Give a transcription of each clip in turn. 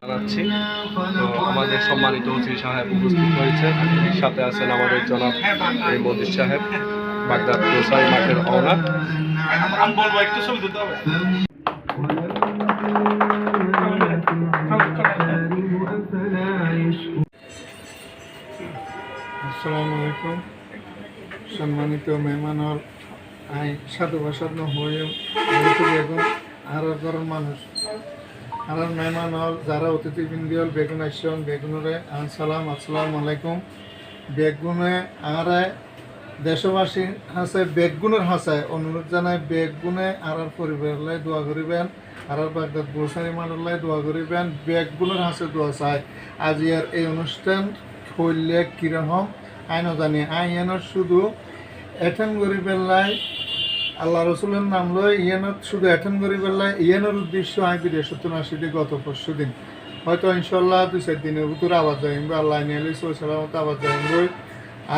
জানাচ্ছি আমাদের সম্মানিত ওসি সাহেব উপস্থিত হয়েছে। সাথে আছেন আমাদের জনাব এই মদির সাহেব, বাগদাদ গোসাই মাঠের অনার সম্মানিত মেহমানর আই সাধু বাসাদ হয়ে বেগুন মানুষ। আর মেহমান হল, যারা অতিথিবৃন্দ হল, বেগুন আসছেন বেগুনরে সালাম আসসালামু আলাইকুম বেগুনে আর দেশবাসী হাসে, বেগুনের হাসায় অনুরোধ জানাই, বেগুনে আর পরিবারলাই দোয়া করিবেন। আর বাগদাদ গোসারি মানুষলাই দোয়া করিবেন। বেগুনের হাসে দোয়া চায় আজি আর এই অনুষ্ঠান হইলে কীরকম আইন জানি। আইনের শুধু এটেন করি পেলাই আল্লাহ রসুলের নাম লয়, ইয়ানত শুধু অ্যাটেন্ড করি পেলাই ইয়ানের উদ্দেশ্য আই বিদেশত আসিলি গত পরশু দিন। হয়তো ইনশাল্লাহ দুই, চার দিনের ভিতর আবার যাইম আল্লাহ নিয়ে সালামত আবার যাইম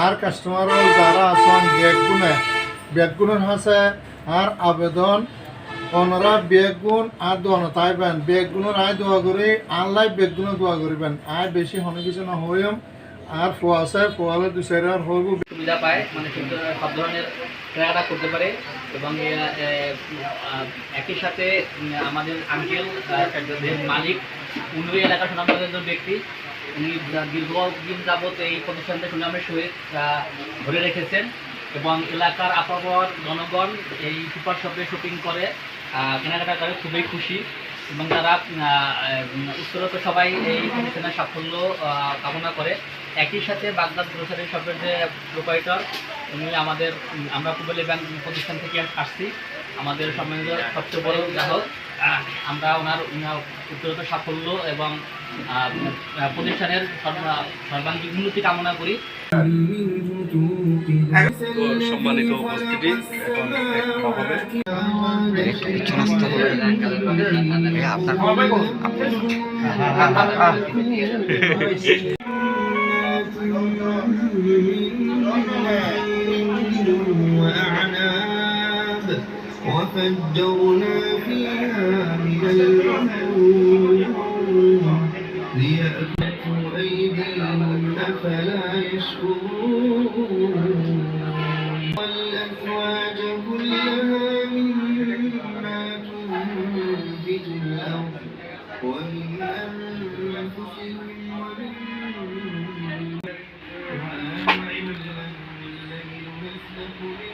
আর কাস্টমার যারা আছেন, বেগুনে, বেগুনের হাসে আর আবেদন, ওনারা বেগুন আর দোয়ানো তাইবেন বেগুনের আয় দোয়া করি আল্লাহ বেগুনে দোয়া করিবেন। আয় বেশি হনে কিছু না হইম আর ফোয়াশে ফোয়ালে দুই চার আর হইব। সুবিধা পায় মানে সব ধরনের- কেনাকাটা করতে পারে। এবং একই সাথে আমাদের আঙ্কেল মালিক উনি এলাকার সুনামগঞ্জ ব্যক্তি, উনি দীর্ঘদিন যাবত এই প্রতিষ্ঠানটা সুনামের সহিত ধরে রেখেছেন। এবং এলাকার আপাবর জনগণ এই সুপার শপে শপিং করে কেনাকাটা করে, খুবই খুশি। এবং তারা উত্তরত সবাই এই প্রতিষ্ঠানের সাফল্য কামনা করে। একই সাথে বাগদাদ গ্রোসারি শপের যে প্রোপাইটর উনি আমাদের আমরা কুবেলি ব্যাংক প্রতিষ্ঠান থেকে আসছি। আমাদের সম্মানিত সবচেয়ে বড় গ্রাহক। আমরা ওনার উত্তরত সাফল্য এবং প্রতিষ্ঠানের সর্বাঙ্গীন উন্নতি কামনা করি। সম্মানিত উপস্থিতি। এখন وأعناب وفجرنا فيها من العيون ليأتوا أيديهم أفلا يشكرون والأزواج كلها مما تنبت الأرض ومن أنفسهم ومن وأنا إلى الليل نسلك